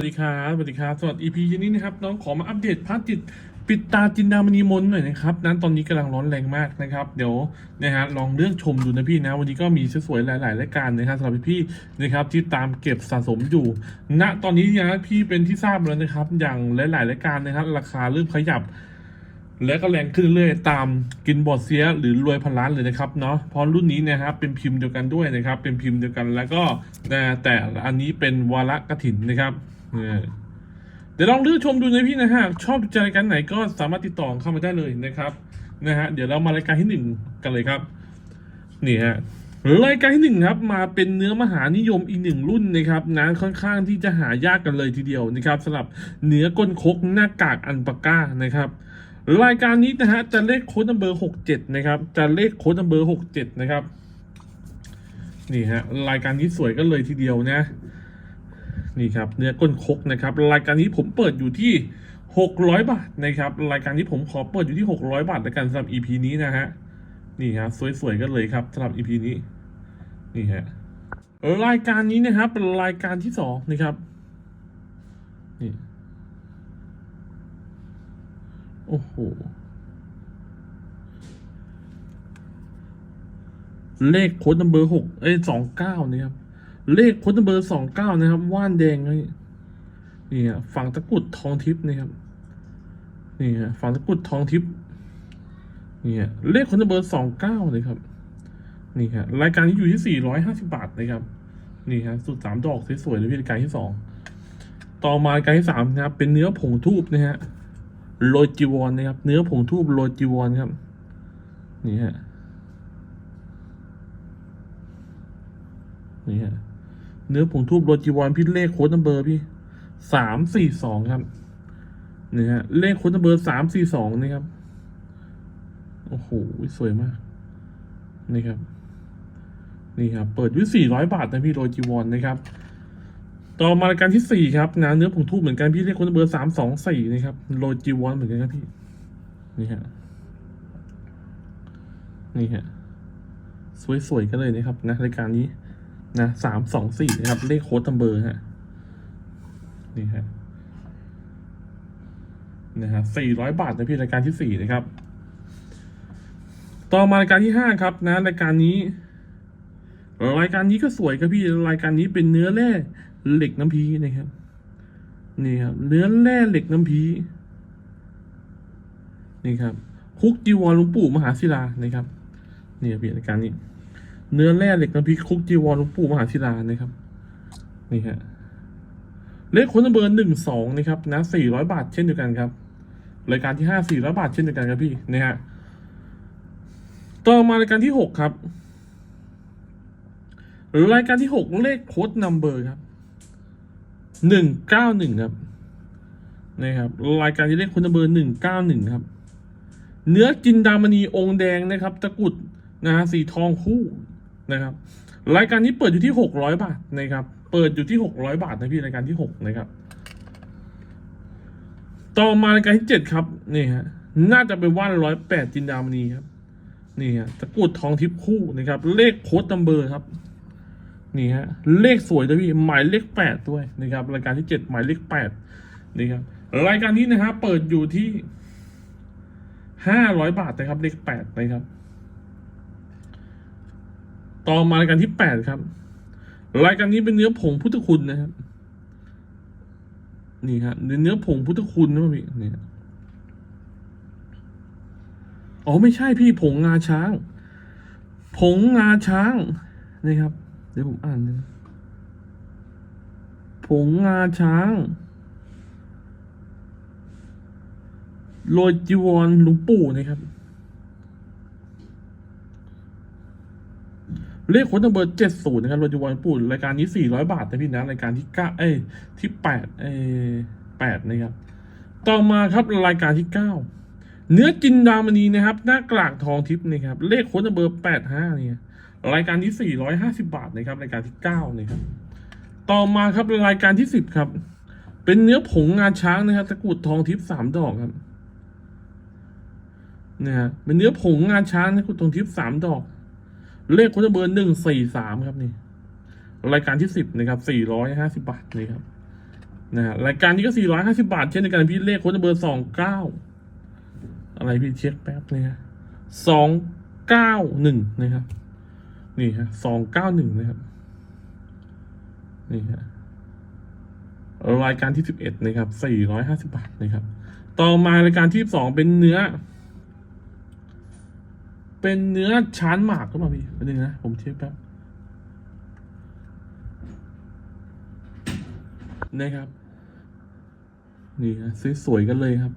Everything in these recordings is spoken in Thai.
สวัสดีครับสวัสดีครับสำหรับ EP นี้นะครับน้องขอมาอัปเดตพาระจิตปิดตาจินดามณีมนหน่อยนะครับนั้นตอนนี้กำลังร้อนแรงมากนะครับ เดี๋ยวนะฮะลองเลือกชมดูนะพี่นะ วันนี้ก็มีสวยๆหลายๆรายการนะครับสำหรับพี่ๆนะครับที่ตามเก็บสะสมอยู่ณตอนนี้นะพี่เป็นที่ทราบแล้วนะครับ อย่างหลายๆรายการนะครับ ราคาเริ่มขยับ และก็แรงขึ้นเรื่อยๆตามกินบอดเซียหรือรวยพันล้านเลยนะครับเนาะเพราะรุ่นนี้นะครับเป็นพิมพ์เดียวกันด้วยนะครับ เป็นพิมพ์เดียวกันแล้วก็นะแต่อันนี้เป็นวาระกระถินนะครับ เดี๋ยวลองเลือกชมดูนะพี่นะฮะ ชอบดูรายการไหนก็สามารถติดต่อเข้ามาได้เลยนะครับนะฮะเดี๋ยวเรามารายการที่หนึ่งกันเลยครับนี่ฮะรายการที่หนึ่งครับมาเป็นเนื้อมหานิยมอีกหนึ่งรุ่นนะครับนะค่อนข้างที่จะหายากกันเลยทีเดียวนะครับสำหรับเนื้อก้นคกหน้ากากอันปาก้านะครับ รายการนี้นะฮะจะเลขโค้ดนัมเบอร์หกเจ็ดนะครับจะเลขโค้ดนัมเบอร์หกเจ็ดนะครับนี่ฮะรายการนี้สวยกันเลยทีเดียวนะ นี่ครับเนื้อก้นคกนะครับรายการนี้ผมเปิดอยู่ที่หกร้อยบาทนะครับรายการนี้ผมขอเปิดอยู่ที่หกร้อยบาทแล้วกันสำหรับ EP นี้นะฮะนี่ฮะสวยๆกันเลยครับสำหรับ EP นี้นี่ฮะรายการนี้นะครับเป็นรายการที่สองนะครับนี่โอ้โหเลขโค้ดนัมเบอร์หกเอ้ยสองเก้านะครับ เลขคนเบอร์สองเก้านะครับ ว่านแดงนี่นี่ฮะฝั่งตะกุดทองทิพย์นะครับนี่ฮะฝั่งตะกุดทองทิพย์นี่ฮะเลขคนเบอร์สองเก้าเลยครับ นี่ฮะรายการนี้อยู่ที่สี่ร้อยห้าสิบาทนะครับ นี่ฮะสุดสามดอกสวยๆเลยพี่รายการที่สองต่อมารายการที่สามนะครับ เป็นเนื้อผงทูบนะฮะโรยจีวรนะครับ เนื้อผงทูบโรยจีวรครับ นี่ฮะนี่ฮะ เนื้อผงทูบโรจีวรพี่เลขโค้ดนัมเบอร์พี่สามสี่สองครับนี่ฮะเลขโค้ดนัมเบอร์สามสี่สองนี่ครับโอ้โหสวยมาก นี่ครับ นี่ครับ เปิดอยู่สี่ร้อยบาทนะพี่โรจีวรนนะครับ ต่อมารายการที่สี่ครับงานเนื้อผงทูบเหมือนกันพี่เรียกคนเบอร์สามสองสี่นะครับโรจีวอนเหมือนกันครับพี่ นี่ฮะนี่ฮะสวยๆกันเลยนะครับนะรายการนี้ นะสามสองสี่นะครับ เลขโค้ดตัมเบอร์ฮะนี่ฮะนะฮะสี่ร้อยบาทนะพี่รายการที่สี่นะครับ ต่อมารายการที่ห้าครับ นะรายการนี้รายการนี้ก็สวยครับพี่รายการนี้เป็นเนื้อแร่เหล็กน้ำพีนะครับ นี่ครับ เนื้อแร่เหล็กน้ำพีนี่ครับคุกจีวรหลวงปู่มหาศิลานะครับ นี่ครับพี่รายการนี้ เนื้อแร่เหล็กน้ำพีคุกจีวรหลวงปู่มหาศิลานะครับ นี่ฮะเลขคนเบอร์หนึ่งสองนะครับนะสี่ร้อยบาทเช่นเดียวกันครับรายการที่ห้าสี่ร้อยบาทเช่นเดียวกันครับพี่นะฮะต่อมารายการที่หกครับรายการที่หกเลขโค้ดนัมเบอร์ครับหนึ่งเก้าหนึ่งครับนี่ครับรายการที่เลขคนเบอร์หนึ่งเก้าหนึ่งครับ เนื้อจินดามณีองค์แดงนะครับ ตะกุดนะฮะสีทองคู่ นะครับ รายการนี้เปิดอยู่ที่หกร้อยบาทนะครับ เปิดอยู่ที่หกร้อยบาทนะพี่รายการที่หกนะครับ ต่อมารายการที่เจ็ดครับนี่ฮะน่าจะเป็นว่านร้อยแปดจินดามณีครับนี่ฮะตะกุดทองทิพย์คู่นะครับ เลขโค้ดนัมเบอร์ครับนี่ฮะเลขสวยนะพี่หมายเลขแปดด้วยนะครับ รายการที่เจ็ดหมายเลขแปดนี่ครับรายการนี้นะครับเปิดอยู่ที่ห้าร้อยบาทนะครับ เลขแปดนะครับ ต่อมารายการที่แปดครับ รายการนี้เป็นเนื้อผงพุทธคุณนะครับ นี่ฮะเนื้อผงพุทธคุณนะพี่เนี่ฮะอ๋อไม่ใช่พี่ผงงาช้าง ผงงาช้างนะครับ เดี๋ยวผมอ่านนะผงงาช้างโรยจีวรหลวงปู่นะครับ เลขคนนัมเบอร์เจ็ดศูนย์นะครับโรจีวรหลวงปู่รายการนี้สี่ร้อยบาทนะพี่นะรายการที่เก้าเอ้ยที่แปดเอ้แปดนะครับ ต่อมาครับรายการที่เก้าเนื้อจินดามณีนะครับ หน้ากลากทองทิพย์นะครับ เลขคนนัมเบอร์แปดห้าเนี่ยรายการที่450บาทนะครับ รายการที่9นะครับ ต่อมาครับรายการที่10ครับ เป็นเนื้อผงงาช้างนะครับตะกรุดทองทิพย์สามดอกครับเนี่ยฮะเป็นเนื้อผงงาช้างตะกรุดทองทิพย์สามดอก เลขคนเบอร์หนึ่งสี่สามครับนี่รายการที่10นะครับ450บาทนี่ครับนะฮะรายการนี้ก็สี่ร้อยห้าสิบาท เช่นเดียวกันพี่เลขคนเบอร์สองเก้าอะไรพี่เช็คแป๊บเนี่ยสองเก้าหนึ่งนะครับ นี่ฮะสองเก้าหนึ่งนะครับ นี่ฮะรายการที่สิบเอ็ดนะครับสี่ร้อยห้าสิบาทนะครับ ต่อมารายการที่สองเป็นเนื้อ เป็นเนื้อชานหมากก็มาพี่อันนึงนะผมเช็คแป๊บนะครับ นี่ฮะสวยๆกันเลยครับ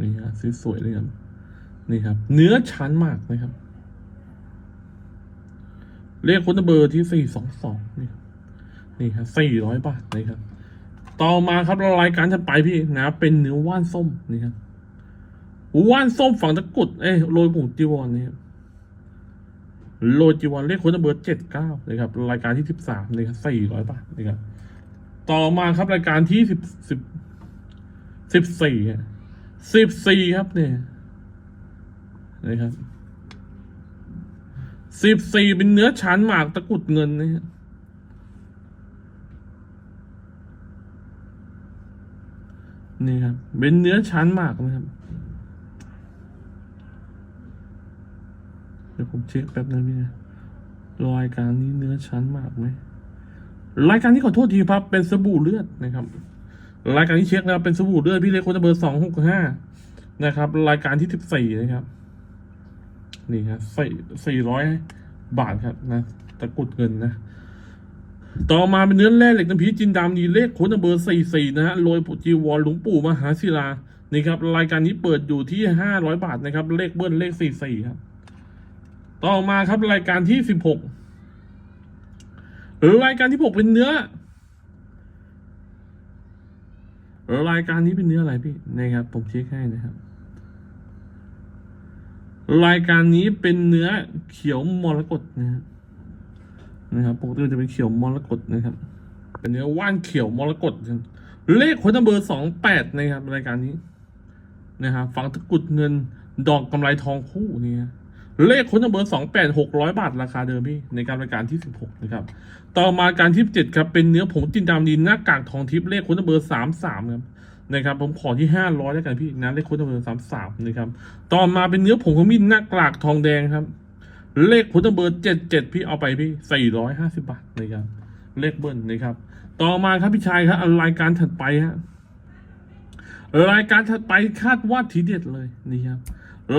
นี่ฮะสวยๆเลยครับ นี่ครับ เนื้อชั้นมากนะครับเลขคนเบอร์ที่สี่สองสองนี่นี่ครับสี่ร้อยบาทนะครับ ต่อมาครับรายการถัดไปพี่นะเป็นเนื้อว่านส้มนี่ครับว่านส้มฝั่งตะกุดเอ้ยโรยผงจีวรนี่ครับโลจิวันเลขคนเบอร์เจ็ดเก้านะครับ รายการที่สิบสามนะครับสี่ร้อยบาทนะครับต่อมาครับรายการที่สิบสิบสิบสี่สิบสี่ครับเนี่ยนะครับสิบสี่เป็นเนื้อชั้นหมากตะกุดเงินนะฮะ นี่ครับ เป็นเนื้อชั้นมากนะครับ เดี๋ยวผมเช็คแป๊บนึงพี่นะรายการนี้เนื้อชั้นมากไหมรายการนี้ขอโทษทีครับ เป็นสบู่เลือดนะครับ รายการที่เช็คนะครับเป็นสบู่เลือดพี่เล็กคนเบอร์สองหกห้านะครับ รายการที่สิบสี่นะครับ นี่ครับสี่สี่ร้อยบาทครับนะตะกุดเงินนะ ต่อมาเป็นเนื้อแร่เหล็กน้ำพีจินดามนีเลขคนเบอร์สี่สี่นะฮะโรยปุจีวรหลวงปู่มหาศิลานี่ครับรายการนี้เปิดอยู่ที่ห้าร้อยบาทนะครับ เลขเบิ้ลเลขสี่สี่ครับ ต่อมาครับรายการที่สิบหกรายการที่หกเป็นเนื้อรายการนี้เป็นเนื้ออะไรพี่นะครับผมเช็คให้นะครับ รายการนี้เป็นเนื้อเขียวมรกตนะครับ นะครับปกติจะเป็นเขียวมรกตนะครับเป็นเนื้อว่านเขียวมรกตเลขคนเบอร์สองแปดนะครับรายการนี้นะครับฝังตะกุดเงินดอกกำไรทองคู่นี่นะเลขคนเบอร์สองแปดหกร้อยบาทราคาเดิมพี่ในการรายการที่สิบหกนะครับ ต่อมาการที่เจ็ดครับเป็นเนื้อผงจินดามดีหน้ากากทองทิพย์เลขคนเบอร์สามสามครับนะครับ ผมขอที่ห้าร้อยแล้วกันพี่นะเลขคนเบอร์สามสามนะครับ ต่อมาเป็นเนื้อผงขมิ้นหน้ากากทองแดงครับ เลขคนเบอร์เจ็ดเจ็ดพี่เอาไปพี่สี่ร้อยห้าสิบบาทนะครับ เลขเบิ้ลนะครับ ต่อมาครับพี่ชายครับรายการถัดไปฮะรายการถัดไปคาดว่าทีเด็ดเลยนี่ครับ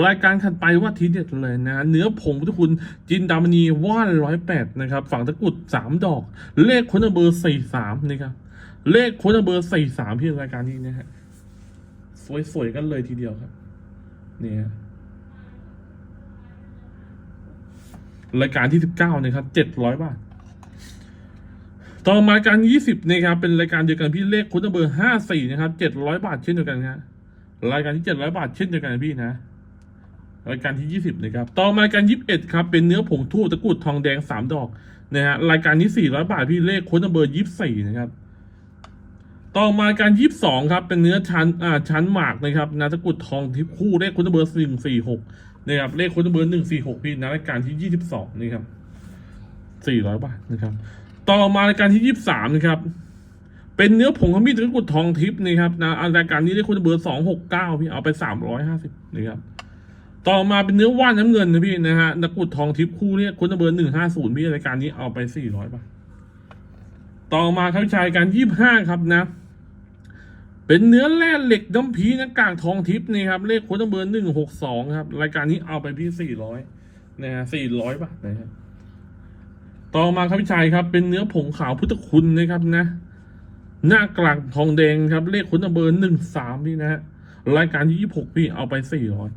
รายการถัดไปว่าทีเด็ดเลยนะ เนื้อผงพุทธคุณจินดามณีว่านร้อยแปดนะครับฝั่งตะกุดสามดอก เลขคนเบอร์สี่สามนะครับ เลขคนเบอร์สี่สามพี่รายการนี้นะฮะสวยๆกันเลยทีเดียวครับ เนี่ย รายการที่สิบเก้านะครับเจ็ดร้อยบาท ต่อมารายการยี่สิบนะครับ เป็นรายการเดียวกันพี่เลขคุณเบอร์ห้าสี่นะครับเจ็ดร้อยบาทเช่นเดียวกันนะรายการที่เจ็ดร้อยบาทเช่นเดียวกันพี่นะรายการที่ยี่สิบนะครับ ต่อมารายการยี่สิบเอ็ดครับ เป็นเนื้อผงทูบตะกุดทองแดงสามดอกนะฮะรายการนี้สี่ร้อยบาทพี่เลขคุณเบอร์ยี่สิบสี่นะครับ ต่อมาการยี่สิบสองครับ เป็นเนื้อชั้นอ่าชั้นหมากนะครับนาตะกุดทองทิพย์คู่เลขคุณเบอร์หนึ่งสี่หก นะครับเลขคุณเบอร์หนึ่งสี่หกพี่นะรายการที่ยี่สิบสองนี่ครับสี่ร้อยบาทนะครับ ต่อมารายการที่ยี่สิบสามนะครับ เป็นเนื้อผงขมิ้นตะกุดทองทิพย์นะครับนะอ่ารายการนี้เลขคุณเบอร์สองหกเก้าพี่เอาไปสามร้อยห้าสิบนะครับต่อมาเป็นเนื้อว่านน้ำเงินนะพี่นะฮะตะกุดทองทิพย์คู่เนี่ยคุณเบอร์หนึ่งห้าศูนย์พี่รายการนี้เอาไปสี่ร้อยบาทต่อมาครับชายการยี่ห้าครับนะ เป็นเนื้อแร่เหล็กน้ำพีหน้ากากทองทิพย์นี่ครับ เลขคนเบอร์หนึ่งหกสองครับ รายการนี้เอาไปพี่สี่ร้อยนะฮะสี่ร้อยบาทนะครับต่อมาครับพี่ชายครับ เป็นเนื้อผงขาวพุทธคุณนะครับนะ หน้ากลางทองแดงครับ เลขคนเบอร์หนึ่งสามพี่นะฮะรายการที่ยี่หกพี่เอาไปสี่ร้อย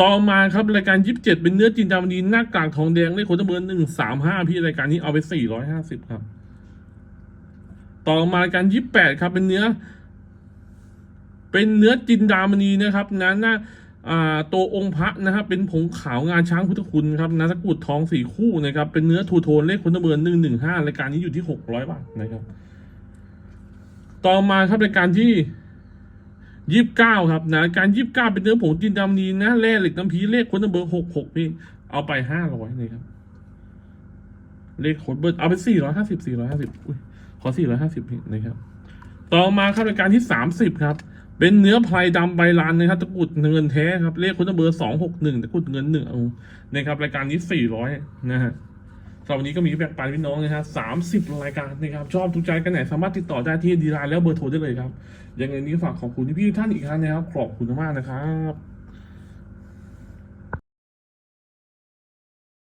ต่อมาครับรายการยี่สิบเจ็ดเป็นเนื้อจินดามณีหน้ากลางทองแดงเลขคนเบอร์หนึ่งสามห้าพี่รายการนี้เอาไปสี่ร้อยห้าสิบครับ ต่อมาการยี่แปดครับเป็นเนื้อ เป็นเนื้อจินดามณีนะครับนะหน้าอ่าตัวองค์พระนะครับเป็นผงขาวงานช้างพุทธคุณครับนะตะกุดทองสี่คู่นะครับเป็นเนื้อทูโทนเลขคนเบอร์หนึ่งหนึ่งห้ารายการนี้อยู่ที่หกร้อยบาทนะครับ ต่อมาครับรายการที่ยี่สิบเก้าครับนะการยี่สิบเก้าเป็นเนื้อผงจินดามณีนะแร่เหล็กน้ำพีเลขคนเบอร์หกหกพี่เอาไปห้าร้อยเลยครับเลขโคดเบิร์ดเอาไปสี่ร้อยห้าสิบสี่ร้อยห้าสิบอุ้ย อสี่ร้อยห้าสิบนะครับ ต่อมาครับรายการที่สามสิบครับ เป็นเนื้อไพรดำใบลานนะครับ ตะกุดเงินแท้ครับ เลขคุณเบอร์สองหกหนึ่งตะกุดเงินหนึ่งเอานะครับรายการนี้สี่ร้อยนะฮะสำหรับวันนี้ก็มีแบ่งปันพี่น้องนะฮะสามสิบรายการนะครับ ชอบทุกใจกันไหนสามารถติดต่อได้ที่ดีไลน์แล้วเบอร์โทรได้เลยครับ ยังไงนี้ฝากขอบคุณที่พี่ท่านอีกครั้งนะครับ ขอบคุณมากนะครับ